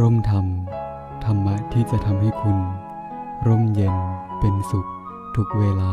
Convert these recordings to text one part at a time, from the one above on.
ร่มธรรม ธรรมะที่จะทำให้คุณ ร่มเย็นเป็นสุขทุกเวลา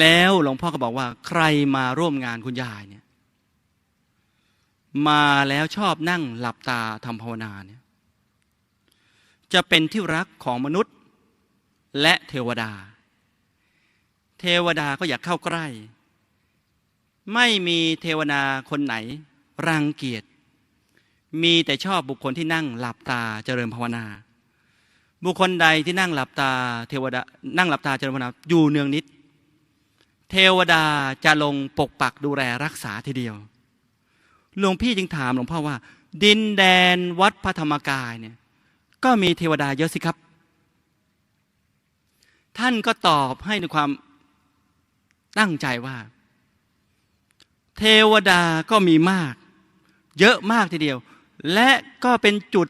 แล้วหลวงพ่อก็บอกว่าใครมาร่วมงานคุณยายเนี่ย มาแล้วชอบนั่งหลับตาทำภาวนาเนี่ยจะเป็นที่รักของมนุษย์และเทวดา เทวดาก็อยากเข้าใกล้ ไม่มีเทวดาคนไหน รังเกียจ มีแต่ชอบบุคคลที่นั่งหลับตาเจริญภาวนา บุคคลใดที่นั่งหลับตาเทวดานั่งหลับตาเจริญภาวนาอยู่เนืองนิด เทวดาจะลงปกปักดูแลรักษาทีเดียว หลวงพี่จึงถามหลวงพ่อว่า ดินแดนวัดพระธรรมกายเนี่ยก็มีเทวดาเยอะสิครับ ท่านก็ตอบให้ในความตั้งใจว่า เทวดาก็มีมาก เยอะมากทีเดียว และก็เป็นจุด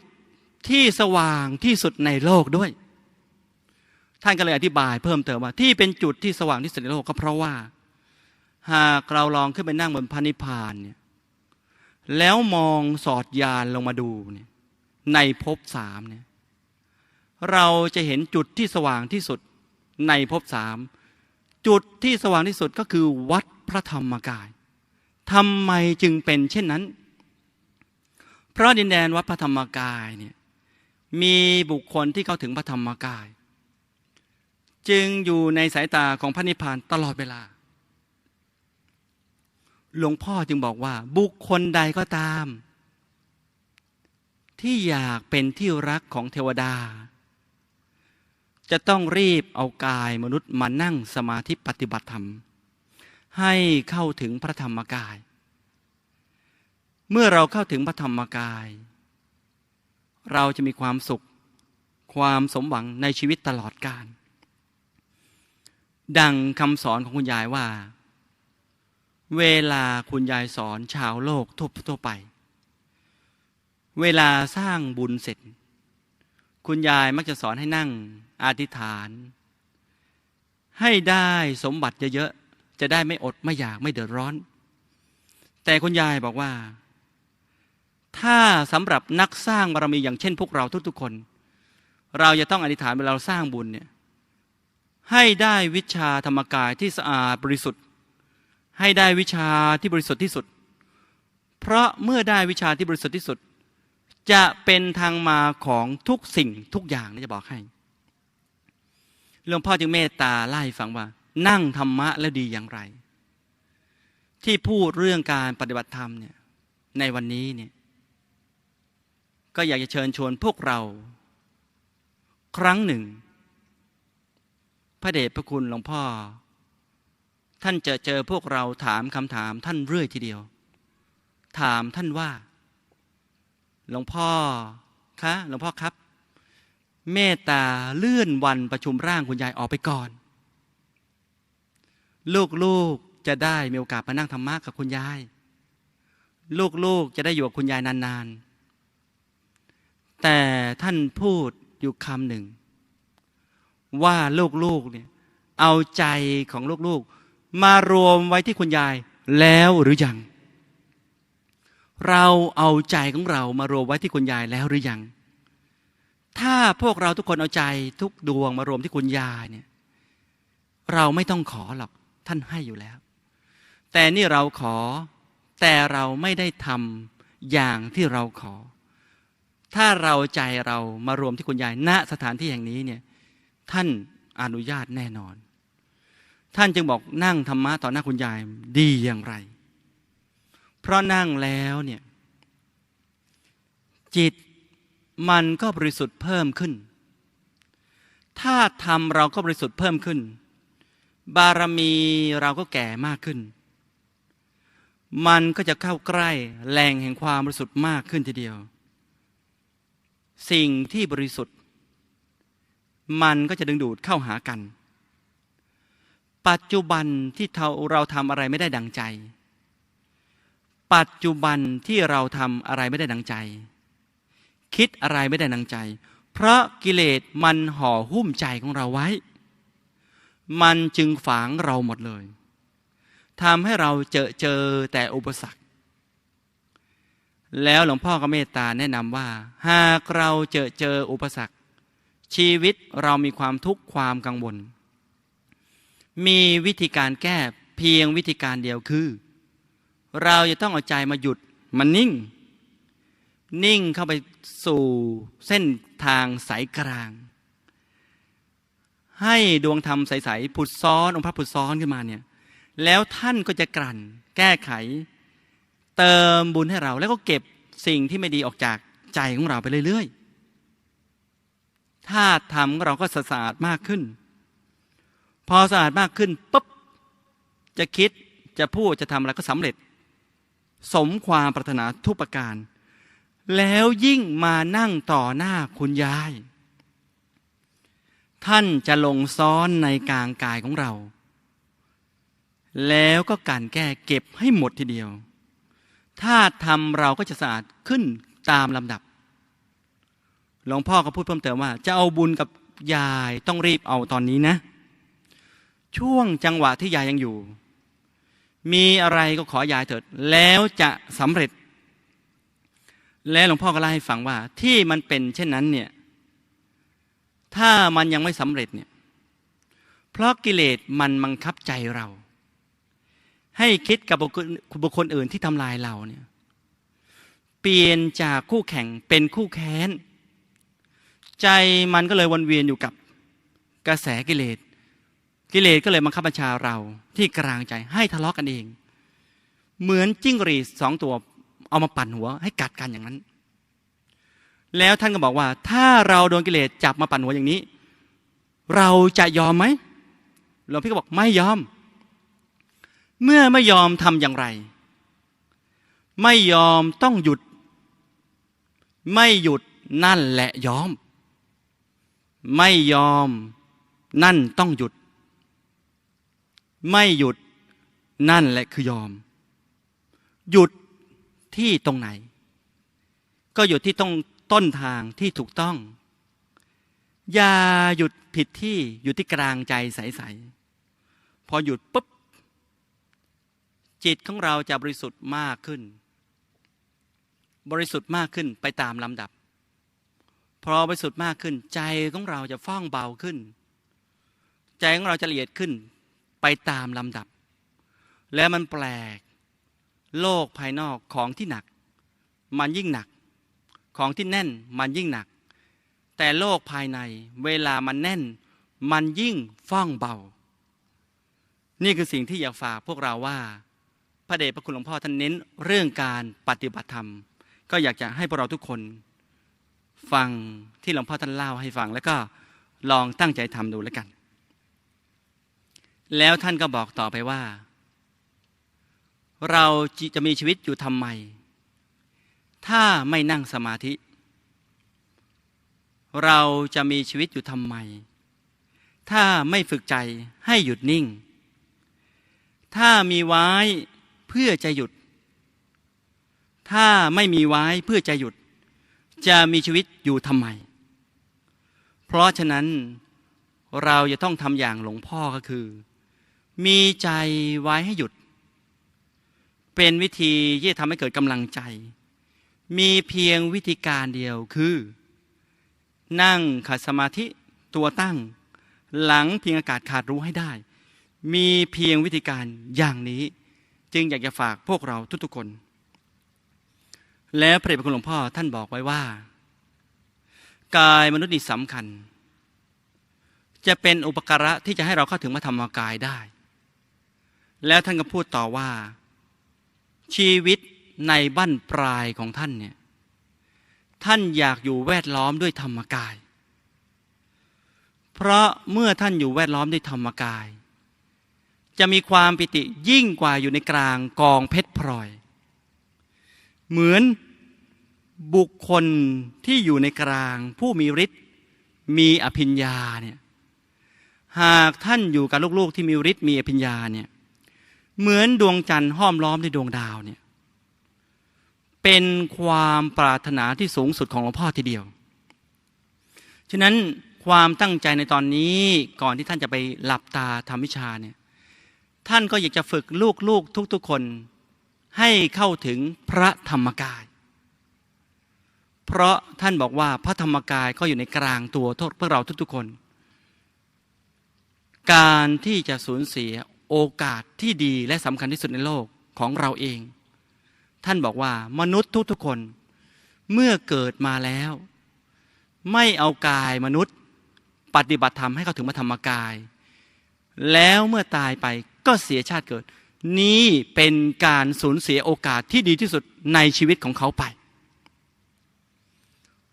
ที่สว่างที่สุดในโลกด้วย ท่านก็เลยอธิบายเพิ่มเติมว่า ที่เป็นจุดที่สว่างที่สุดในโลกก็เพราะว่า หากเราลองขึ้นไปนั่งบนพระนิพพานเนี่ย แล้วมองสอดยานลงมาดูเนี่ยในภพสามเนี่ยเราจะเห็นจุดที่สว่างที่สุดในภพสามจุดที่สว่างที่สุดก็คือวัดพระธรรมกายทำไมจึงเป็นเช่นนั้น เพราะดินแดนวัดพระธรรมกายเนี่ยมีบุคคลที่เข้าถึงพระธรรมกาย จึงอยู่ในสายตาของพระนิพพานตลอดเวลา หลวงพ่อจึงบอกว่า บุคคลใดก็ตาม ที่อยากเป็นที่รักของเทวดา จะต้องรีบเอากายมนุษย์มานั่งสมาธิปฏิบัติธรรม ให้เข้าถึงพระธรรมกาย เมื่อเราเข้าถึงพระธรรมกาย เราจะมีความสุข ความสมหวังในชีวิตตลอดกาลดังคำสอนของคุณยายว่า เวลาคุณยายสอนชาวโลกทั่วไป เวลาสร้างบุญเสร็จ คุณยายมักจะสอนให้นั่งอธิษฐาน ให้ได้สมบัติเยอะๆ จะได้ไม่อดไม่อยากไม่เดือดร้อน แต่คุณยายบอกว่า ถ้าสำหรับนักสร้างบารมีอย่างเช่นพวกเราทุกๆคน เราจะต้องอธิษฐานเวลาเราสร้างบุญเนี่ยให้ได้วิชาธรรมกายที่สะอาดบริสุทธิ์ ให้ได้วิชาที่บริสุทธิ์ที่สุด เพราะเมื่อได้วิชาที่บริสุทธิ์ที่สุด จะเป็นทางมาของทุกสิ่งทุกอย่างนี่จะบอกให้หลวงพ่อจึงเมตตาไล่ฟังว่า นั่งธรรมะแล้วดีอย่างไร ที่พูดเรื่องการปฏิบัติธรรมเนี่ยในวันนี้เนี่ยก็อยากจะเชิญชวนพวกเรา ครั้งหนึ่ง พระเดชพระคุณหลวงพ่อ ท่านจะเจอพวกเราถามคำถามท่านเรื่อยทีเดียว ถามท่านว่า หลวงพ่อคะหลวงพ่อครับ เมตตาเลื่อนวันประชุมร่างคุณยายออกไปก่อน ลูกๆจะได้มีโอกาสมานั่งธรรมะกับคุณยาย ลูกๆจะได้อยู่กับคุณยายนานๆ แต่ท่านพูดอยู่คำหนึ่ง ว่าลูกๆเนี่ยเอาใจของลูกๆ มารวมไว้ที่คุณยายแล้วหรือยัง เราเอาใจของเรามารวมไว้ที่คุณยายแล้วหรือยัง ถ้าพวกเราทุกคนเอาใจทุกดวงมารวมที่คุณยายเนี่ยเราไม่ต้องขอหรอกท่านให้อยู่แล้ว แต่นี่เราขอแต่เราไม่ได้ทำอย่างที่เราขอ ถ้าเราใจเรามารวมที่คุณยายณสถานที่แห่งนี้เนี่ยท่านอนุญาตแน่นอน ท่านจึงบอกนั่งธรรมะต่อหน้าคุณยายดีอย่างไร เพราะนั่งแล้วเนี่ย จิตมันก็บริสุทธิ์เพิ่มขึ้น ถ้าทำเราก็บริสุทธิ์เพิ่มขึ้น บารมีเราก็แก่มากขึ้น มันก็จะเข้าใกล้แหล่งแห่งความบริสุทธิ์มากขึ้นทีเดียว สิ่งที่บริสุทธิ์ มันก็จะดึงดูดเข้าหากัน ปัจจุบันที่เราทำอะไรไม่ได้ดังใจ ปัจจุบันที่เราทำอะไรไม่ได้ดังใจ คิดอะไรไม่ได้นังใจ เพราะกิเลสมันห่อหุ้มใจของเราไว้ มันจึงฝังเราหมดเลยทำให้เราเจอเจอแต่อุปสรรค แล้วหลวงพ่อก็เมตตาแนะนำว่า หากเราเจอเจออุปสรรค ชีวิตเรามีความทุกข์ความกังวล มีวิธีการแก้เพียงวิธีการเดียวคือ เราจะต้องเอาใจมาหยุดมันนิ่ง นิ่งเข้าไปสู่เส้นทางสายกลาง ให้ดวงธรรมใสๆผุดซ้อนองค์พระผุดซ้อนขึ้นมาเนี่ยแล้วท่านก็จะกลั่น แก้ไข เติมบุญให้เราแล้วก็เก็บสิ่งที่ไม่ดีออกจากใจของเราไปเรื่อยๆถ้าทำเราก็สะอาดมากขึ้น พอสะอาดมากขึ้นปุ๊บจะคิดจะพูดจะทำอะไรก็สำเร็จ สมความปรารถนาทุกประการ แล้วยิ่งมานั่งต่อหน้าคุณยาย ท่านจะลงซ้อนในกลางกายของเรา แล้วก็การแก้เก็บให้หมดทีเดียว ถ้าทำเราก็จะสะอาดขึ้นตามลำดับ หลวงพ่อก็พูดเพิ่มเติมว่า จะเอาบุญกับยายต้องรีบเอาตอนนี้นะ ช่วงจังหวะที่ยายยังอยู่ มีอะไรก็ขอยายเถิด แล้วจะสำเร็จ แล้วหลวงพ่อก็เล่าให้ฟังว่า ที่มันเป็นเช่นนั้นเนี่ย ถ้ามันยังไม่สำเร็จเนี่ย เพราะกิเลสมันบังคับใจเรา ให้คิดกับบุคคลบุคคลอื่นที่ทำลายเราเนี่ย เปลี่ยนจากคู่แข่งเป็นคู่แค้น ใจมันก็เลยวนเวียนอยู่กับกระแสกิเลส กิเลสก็เลยบังคับบัญชาเราที่กลางใจให้ทะเลาะกันเอง เหมือนจิ้งหรีดสองตัวเอามาปั่นหัว ให้กัดกันอย่างนั้น แล้วท่านก็บอกว่า ถ้าเราโดนกิเลสจับมาปั่นหัวอย่างนี้ เราจะยอมไหมหลวงพี่ก็บอกไม่ยอม เมื่อไม่ยอมทำอย่างไร ไม่ยอมต้องหยุด ไม่หยุดนั่นแหละยอม ไม่ยอมนั่นต้องหยุด ไม่หยุดนั่นแหละคือยอม หยุดที่ตรงไหน ก็หยุดที่ต้องต้นทางที่ถูกต้อง อย่าหยุดผิดที่อยู่ที่กลางใจใสๆพอหยุดปุ๊บ จิตของเราจะบริสุทธิ์มากขึ้น บริสุทธิ์มากขึ้นไปตามลำดับ พอบริสุทธิ์มากขึ้น ใจของเราจะฟ่องเบาขึ้น ใจของเราจะละเอียดขึ้น ไปตามลำดับ และมันแปลก โลกภายนอกของที่หนัก มันยิ่งหนัก ของที่แน่นมันยิ่งหนัก แต่โลกภายในเวลามันแน่น มันยิ่งฟ่องเบา นี่คือสิ่งที่อยากฝากพวกเราว่า พระเดชพระคุณหลวงพ่อท่านเน้นเรื่องการปฏิบัติธรรม ก็อยากจะให้พวกเราทุกคน ฟังที่หลวงพ่อท่านเล่าให้ฟังแล้วก็ลองตั้งใจทำดูแล้วกัน แล้วท่านก็บอกต่อไปว่า เราจะมีชีวิตอยู่ทำไม ถ้าไม่นั่งสมาธิ เราจะมีชีวิตอยู่ทำไม ถ้าไม่ฝึกใจให้หยุดนิ่ง ถ้ามีไว้เพื่อจะหยุด ถ้าไม่มีไว้เพื่อจะหยุด จะมีชีวิตอยู่ทำไม เพราะฉะนั้นเราจะต้องทำอย่างหลวงพ่อก็คือ มีใจไว้ให้หยุด เป็นวิธีที่จะทำให้เกิดกำลังใจ มีเพียงวิธีการเดียวคือ นั่งขัดสมาธิตัวตั้ง หลังเพียงอากาศขาดรู้ให้ได้ มีเพียงวิธีการอย่างนี้ จึงอยากจะฝากพวกเราทุกๆคน แล้วพระเดชพระคุณหลวงพ่อท่านบอกไว้ว่า กายมนุษย์นี่สำคัญจะเป็นอุปการะที่จะให้เราเข้าถึงมาธรรมกายได้ แล้วท่านก็พูดต่อว่า ชีวิตในบั้นปลายของท่านเนี่ยท่านอยากอยู่แวดล้อมด้วยธรรมกาย เพราะเมื่อท่านอยู่แวดล้อมด้วยธรรมกาย จะมีความปิติยิ่งกว่าอยู่ในกลางกองเพชรพลอย เหมือนบุคคลที่อยู่ในกลางผู้มีฤทธิ์มีอภิญญาเนี่ยหากท่านอยู่กับลูกๆที่มีฤทธิ์มีอภิญญาเนี่ย เหมือนดวงจันทร์ห้อมล้อมด้วยดวงดาวเนี่ยเป็นความปรารถนาที่สูงสุดของหลวงพ่อทีเดียว ฉะนั้นความตั้งใจในตอนนี้ก่อนที่ท่านจะไปหลับตาทำวิชาเนี่ยท่านก็อยากจะฝึกลูกๆทุกๆคนให้เข้าถึงพระธรรมกาย เพราะท่านบอกว่าพระธรรมกายก็อยู่ในกลางตัวพวกเราทุกๆคน การที่จะสูญเสีย โอกาสที่ดีและสำคัญที่สุดในโลกของเราเอง ท่านบอกว่ามนุษย์ทุกๆคน เมื่อเกิดมาแล้ว ไม่เอากายมนุษย์ ปฏิบัติธรรมให้เขาถึงมาธรรมกาย แล้วเมื่อตายไปก็เสียชาติเกิด นี้เป็นการสูญเสียโอกาสที่ดีที่สุดในชีวิตของเขาไป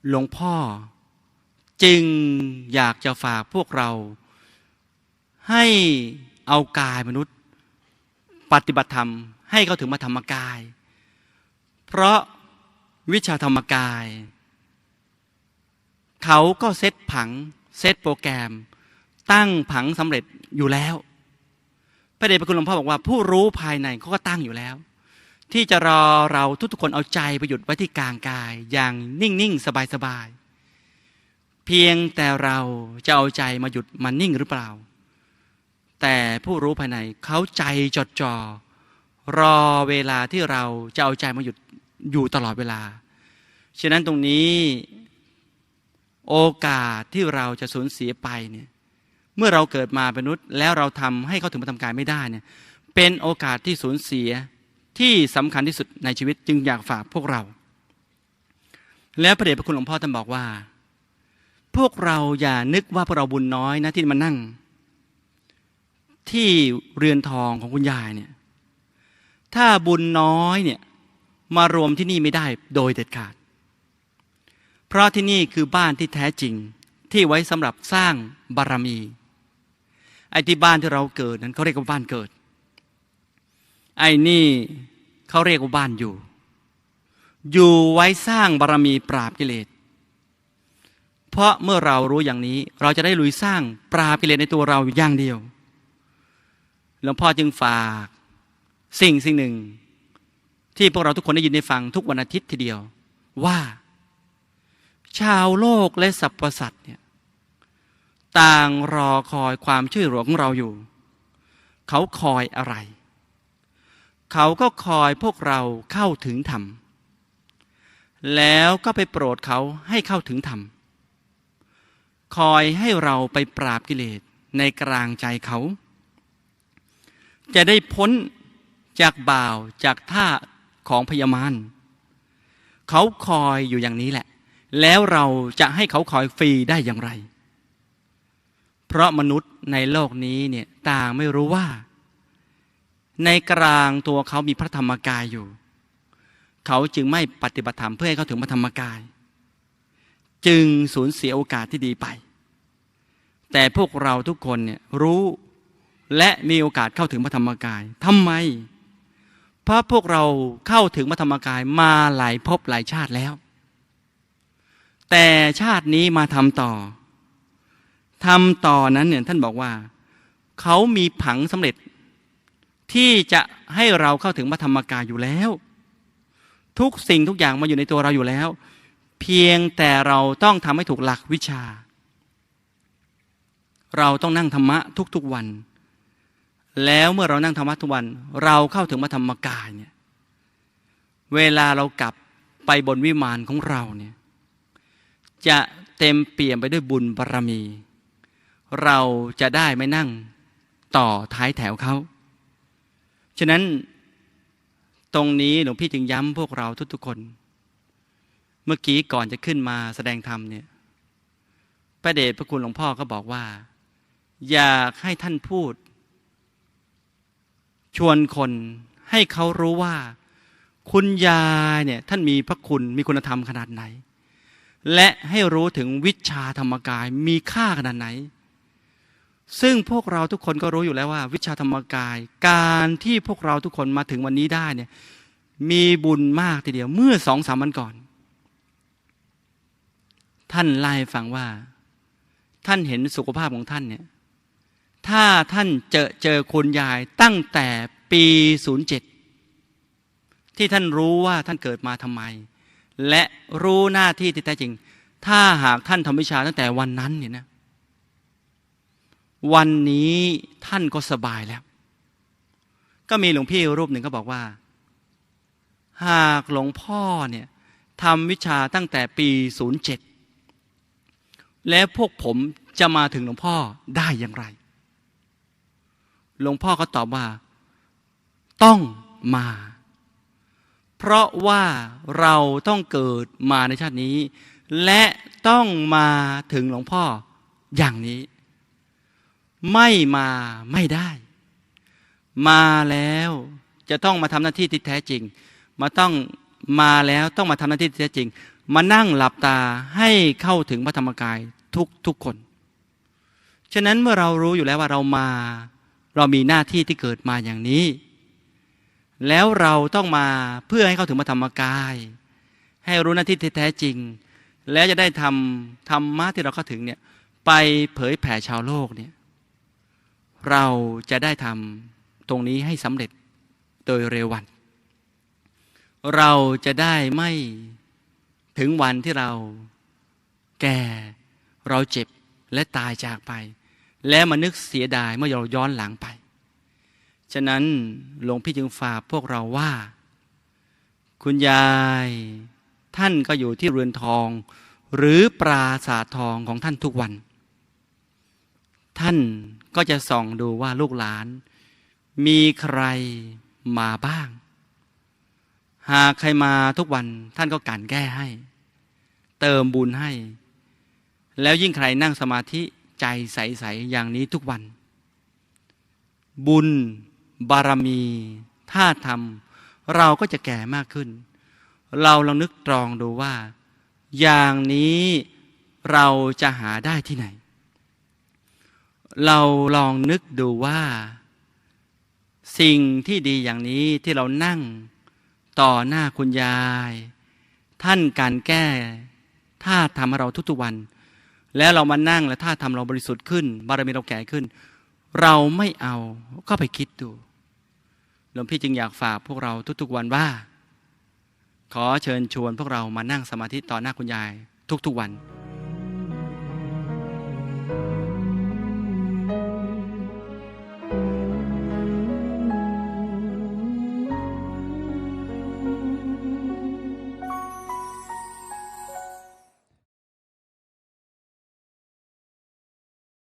หลวงพ่อจึงอยากจะฝากพวกเราให้ เอากายมนุษย์ ปฏิบัติธรรมให้เขาถึงมาธรรมกาย เพราะวิชาธรรมกาย เขาก็เซตผังเซตโปรแกรม ตั้งผังสำเร็จอยู่แล้ว พระเดชพระคุณหลวงพ่อบอกว่า ผู้รู้ภายในเขาก็ตั้งอยู่แล้ว ที่จะรอเราทุกๆคนเอาใจไปหยุดไว้ที่กลางกาย อย่างนิ่งๆ สบายๆ เพียงแต่เราจะเอาใจมาหยุดมันนิ่งหรือเปล่า แต่ผู้รู้ภายในเขาใจจดจ่อรอเวลาที่เราจะเอาใจมาหยุดอยู่ตลอดเวลา ฉะนั้นตรงนี้โอกาสที่เราจะสูญเสียไปเนี่ยเมื่อเราเกิดมาเป็นมนุษย์ แล้วเราทำให้เขาถึงมาทำการไม่ได้เนี่ยเป็นโอกาสที่สูญเสียที่สำคัญที่สุดในชีวิตจึงอยากฝากพวกเรา แล้วพระเดชพระคุณหลวงพ่อท่านบอกว่า พวกเราอย่านึกว่าพวกเราบุญน้อยนะที่มานั่ง ที่เรือนทองของคุณยายเนี่ยถ้าบุญน้อยเนี่ยมารวมที่นี่ไม่ได้โดยเด็ดขาด เพราะที่นี่คือบ้านที่แท้จริงที่ไว้สำหรับสร้างบารมีไอ้ที่บ้านที่เราเกิดนั้นเขาเรียกว่าบ้านเกิด ไอ้นี่เขาเรียกว่าบ้านอยู่ อยู่ไว้สร้างบารมีปราบกิเลส เพราะเมื่อเรารู้อย่างนี้เราจะได้ลุยสร้างปราบกิเลสในตัวเราอย่างเดียว หลวงพ่อจึงฝากสิ่งสิ่งหนึ่ง ที่พวกเราทุกคนได้ยินได้ฟังทุกวันอาทิตย์ทีเดียว ว่า ชาวโลกและสรรพสัตว์เนี่ยต่างรอคอยความช่วยเหลือของเราอยู่ เขาคอยอะไร เขาก็คอยพวกเราเข้าถึงธรรม แล้วก็ไปโปรดเขาให้เข้าถึงธรรม คอยให้เราไปปราบกิเลสในกลางใจเขา จะได้พ้นจากบ่าวจากท่าของพยามารเขาคอยอยู่อย่างนี้แหละ แล้วเราจะให้เขาคอยฟรีได้อย่างไร เพราะมนุษย์ในโลกนี้เนี่ยต่างไม่รู้ว่า ในกลางตัวเขามีพระธรรมกายอยู่ เขาจึงไม่ปฏิบัติธรรมเพื่อให้เขาถึงพระธรรมกาย จึงสูญเสียโอกาสที่ดีไป แต่พวกเราทุกคนเนี่ยรู้ และมีโอกาสเข้าถึงพระธรรมกายทำไม เพราะพวกเราเข้าถึงพระธรรมกายมาหลายภพหลายชาติแล้ว แต่ชาตินี้มาทำต่อทำต่อนั้นเนี่ยท่านบอกว่า เขามีผังสำเร็จ ที่จะให้เราเข้าถึงพระธรรมกายอยู่แล้ว ทุกสิ่งทุกอย่างมาอยู่ในตัวเราอยู่แล้ว เพียงแต่เราต้องทำให้ถูกหลักวิชา เราต้องนั่งธรรมะทุกๆวัน แล้วเมื่อเรานั่งธรรมะทุกวัน เราเข้าถึงพระธรรมกายเนี่ยเวลาเรากลับไปบนวิมานของเราเนี่ยจะเต็มเปี่ยมไปด้วยบุญบารรมี เราจะได้ไม่นั่งต่อท้ายแถวเขาฉะนั้นตรงนี้หลวงพี่จึงย้ำพวกเราทุกๆคน เมื่อกี้ก่อนจะขึ้นมาแสดงธรรมเนี่ยพระเดชพระคุณหลวงพ่อก็บอกว่า อยากให้ท่านพูด ชวนคนให้เขารู้ว่า คุณยายเนี่ยท่านมีพระคุณมีคุณธรรมขนาดไหน และให้รู้ถึงวิชาธรรมกายมีค่าขนาดไหน ซึ่งพวกเราทุกคนก็รู้อยู่แล้วว่า วิชาธรรมกาย การที่พวกเราทุกคนมาถึงวันนี้ได้เนี่ยมีบุญมากทีเดียวเมื่อสองสามวันก่อน ท่านไล่ฟังว่า ท่านเห็นสุขภาพของท่านเนี่ย ถ้าท่านเจอเจอคุณยายตั้งแต่ปี07ที่ท่านรู้ว่าท่านเกิดมาทำไม และรู้หน้าที่ที่แท้จริง ถ้าหากท่านทำวิชาตั้งแต่วันนั้นเนี่ยนะวันนี้ท่านก็สบายแล้ว ก็มีหลวงพี่รูปหนึ่งก็บอกว่า หากหลวงพ่อเนี่ยทำวิชาตั้งแต่ปี07แล้วพวกผมจะมาถึงหลวงพ่อได้อย่างไร หลวงพ่อก็ตอบว่า ต้องมา เพราะว่าเราต้องเกิดมาในชาตินี้ และต้องมาถึงหลวงพ่ออย่างนี้ ไม่มาไม่ได้ มาแล้วจะต้องมาทำหน้าที่ที่แท้จริง มาต้องมาแล้วต้องมาทำหน้าที่ที่แท้จริง มานั่งหลับตาให้เข้าถึงพระธรรมกายทุกทุกคน ฉะนั้นเมื่อเรารู้อยู่แล้วว่าเรามา เรามีหน้าที่ที่เกิดมาอย่างนี้ แล้วเราต้องมาเพื่อให้เข้าถึงพระธรรมกาย ให้รู้หน้าที่ที่แท้จริง แล้วจะได้ทำธรรมะที่เราเข้าถึงเนี่ยไปเผยแผ่ชาวโลกเนี่ยเราจะได้ทำตรงนี้ให้สำเร็จโดยเร็ววัน เราจะได้ไม่ถึงวันที่เราแก่เราเจ็บและตายจากไป และมานึกเสียดายเมื่อเราย้อนหลังไป ฉะนั้นหลวงพี่จึงฝากพวกเราว่า คุณยายท่านก็อยู่ที่เรือนทอง หรือปราสาททองของท่านทุกวัน ท่านก็จะส่องดูว่าลูกหลาน มีใครมาบ้าง หากใครมาทุกวันท่านก็กลั่นแก้ให้ เติมบุญให้ แล้วยิ่งใครนั่งสมาธิ ใจใสๆอย่างนี้ทุกวัน บุญบารมี ถ้าทำเราก็จะแก่มากขึ้น เราลองนึกตรองดูว่า อย่างนี้เราจะหาได้ที่ไหน เราลองนึกดูว่า สิ่งที่ดีอย่างนี้ที่เรานั่งต่อหน้าคุณยาย ท่านการแก้ ถ้าทำเราทุกๆวัน แล้วเรามานั่งแล้วถ้าทำเราบริสุทธิ์ขึ้น บารมีเราแก่ขึ้น เราไม่เอาก็ไปคิดดูหลวงพี่จึงอยากฝากพวกเราทุกๆวันว่า ขอเชิญชวนพวกเรามานั่งสมาธิต่อหน้าคุณยาย ทุกๆวัน